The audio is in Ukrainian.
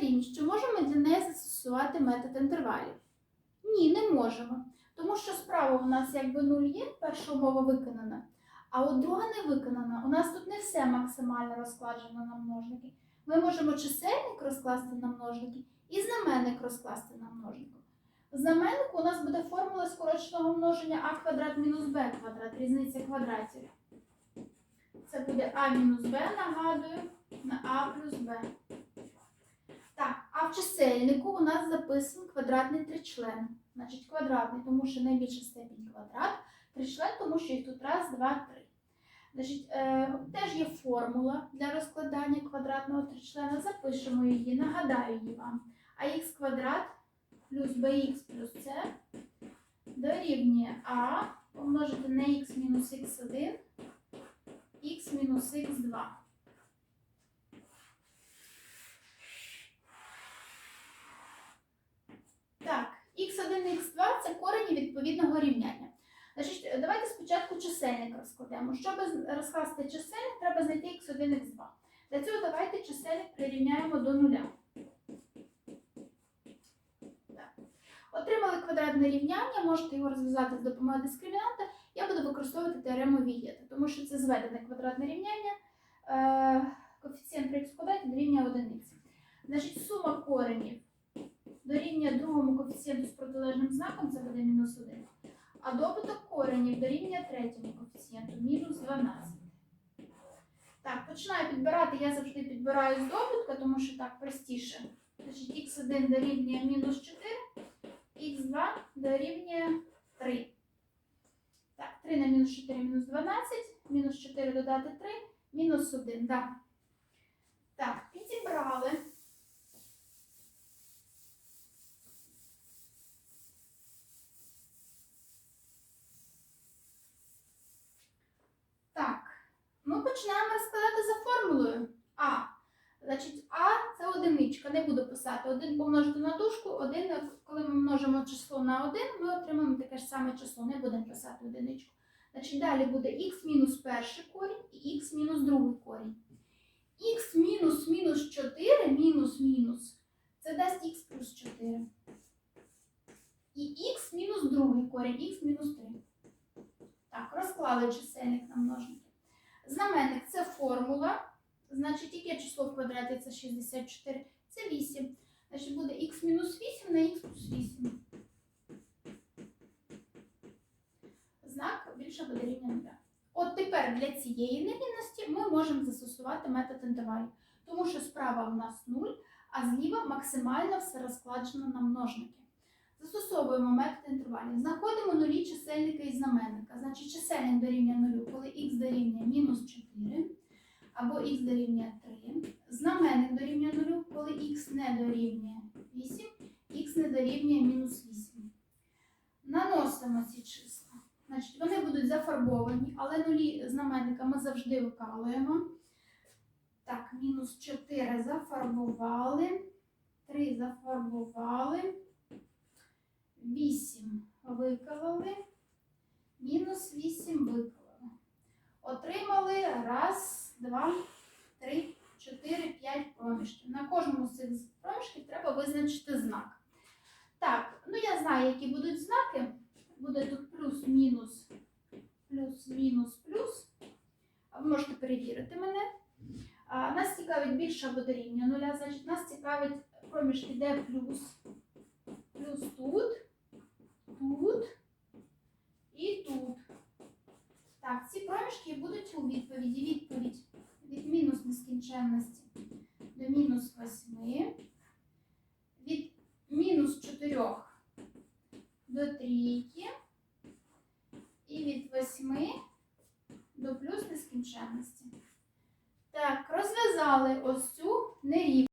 рівність, чи можемо для неї застосувати метод інтервалів? Ні, не можемо. Тому що справа у нас якби 0 є, перша умова виконана, а от друга не виконана. У нас тут не все максимально розкладено на множники. Ми можемо чисельник розкласти на множники і знаменник розкласти на множники. В знаменнику у нас буде формула скороченого множення а квадрат мінус b квадрат, різниця квадратів. Це буде а мінус b, нагадую, на а плюс b. А в чисельнику у нас записаний квадратний тричлен. Значить, квадратний, тому що найбільша степінь квадрат, тричлен, тому що їх тут раз, два, три. Значить, е, теж є формула для розкладання квадратного тричлена. Запишемо її, нагадаю її вам. ах квадрат плюс bx плюс c дорівнює а помножити на х мінус х1, х мінус х2. Так, х1 і х2 це корені відповідного рівняння. Значить, давайте спочатку чисельник розкладемо. Щоб розкласти чисельник, треба знайти х1 х2. Для цього давайте чисельник прирівняємо до нуля. Отримали квадратне рівняння, можете його розв'язати з допомогою дискримінанта. Я буду використовувати теорему Вієта, тому що це зведене квадратне рівняння. Е, коефіцієнт при х квадраті дорівнює 1х. Значить, сума коренів дорівнює другому коефіцієнту з протилежним знаком, це буде мінус 1. А добуток коренів дорівнює третьому коефіцієнту мінус 12. Так, починаю підбирати. Я завжди підбираю з добутка, тому що так простіше. Значить, х1 дорівнює мінус 4, х2 дорівнює 3. Так, 3 на мінус 4 мінус 12, мінус 4 додати 3, мінус 1. Да. Так, підібрали. Так, ми починаємо розкладати за формулою А. Значить, А це одиничка. Не буду писати. 1 помножити на дужку, 1, коли ми множимо число на 1, ми отримаємо таке ж саме число. Не будемо писати одиничку. Значить, далі буде х мінус перший корінь і х мінус другий корінь. х мінус мінус 4 мінус мінус. Це дасть х плюс 4. І х мінус другий корінь, х мінус 3. Так, розклали чисельник на множники. Формула. Значить, яке число в квадраті це 64, це 8. Значить, буде х мінус 8 на х плюс 8. Знак більше буде рівня 0. От тепер для цієї нерівності ми можемо застосувати метод інтервалів. Тому що справа в нас 0, а зліва максимально все розкладено на множники. Застосовуємо метод інтервалів. Знаходимо нулі чисельника і знаменника. Значить, чисельник дорівнює 0, коли х дорівнює мінус 4, або х дорівнює 3. Знаменник дорівнює 0, коли х не дорівнює 8, х не дорівнює мінус 8. Наносимо ці числа. Значить, вони будуть зафарбовані, але нулі знаменника ми завжди викалуємо. Так, мінус 4 зафарбували, 3 зафарбували. 8 виклали, мінус 8 виклали. Отримали раз, два, три, чотири, п'ять проміжків. На кожному з цих проміжків треба визначити знак. Так, ну я знаю, які будуть знаки. Буде тут плюс, мінус, плюс. Ви можете перевірити мене. А, нас цікавить більше або дорівнює нуля, значить нас цікавить проміжки, де плюс, плюс тут тут і тут. Так, ці проміжки будуть у відповіді. Відповідь нескінченності до мінус 8, від мінус 4 до трійки і від 8 до плюс нескінченності. Так, розв'язали ось цю нерівність.